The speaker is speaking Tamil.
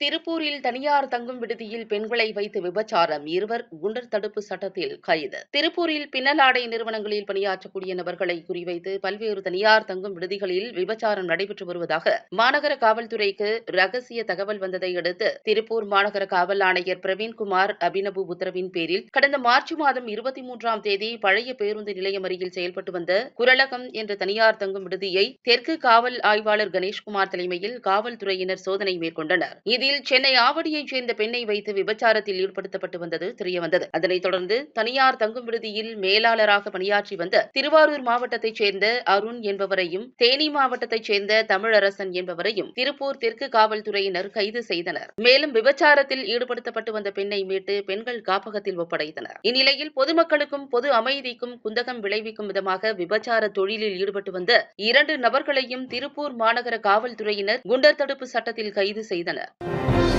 திருப்பூரில் தனியார் தங்கும் விடுதியில் பெண்களை வைத்து விபச்சாரம். இருவர் குண்டர் தடுப்பு சட்டத்தில் கைது. திருப்பூரில் பின்னலாடை நிறுவனங்களில் பணியாற்றக்கூடிய நபர்களை குறிவைத்து பல்வேறு தனியார் தங்கும் விடுதிகளில் விபச்சாரம் நடைபெற்று வருவதாக மாநகர காவல்துறைக்கு ரகசிய தகவல் வந்ததை அடுத்து திருப்பூர் மாநகர காவல் ஆணையர் பிரவீன்குமார் அபினபு உத்தரவின் பேரில் கடந்த மார்ச் மாதம் இருபத்தி மூன்றாம் தேதி பழைய பேருந்து நிலையம் அருகில் செயல்பட்டு வந்த குரலகம் என்ற தனியார் தங்கும் விடுதியை தெற்கு காவல் ஆய்வாளர் கணேஷ்குமார் தலைமையில் காவல்துறையினர் சோதனை மேற்கொண்டனர். பகுதியில் சென்னை ஆவடியைச் சேர்ந்த பெண்ணை வைத்து விபச்சாரத்தில் ஈடுபடுத்தப்பட்டு வந்தது தெரியவந்தது அதனைத் தொடர்ந்து தனியார் தங்கும் விடுதியில் மேலாளராக பணியாற்றி வந்த திருவாரூர் மாவட்டத்தைச் சேர்ந்த அருண் என்பவரையும் தேனி மாவட்டத்தைச் சேர்ந்த தமிழரசன் என்பவரையும் திருப்பூர் தெற்கு காவல்துறையினர் கைது செய்தனர். மேலும் விபச்சாரத்தில் ஈடுபடுத்தப்பட்டு வந்த பெண்ணை மீட்டு பெண்கள் காப்பகத்தில் ஒப்படைத்தனர். இந்நிலையில் பொதுமக்களுக்கும் பொது அமைதிக்கும் குந்தகம் விளைவிக்கும் விதமாக விபச்சார தொழிலில் ஈடுபட்டு வந்த இரண்டு நபர்களையும் திருப்பூர் மாநகர காவல்துறையினர் குண்டர் தடுப்பு சட்டத்தில் கைது செய்தனர். Bye.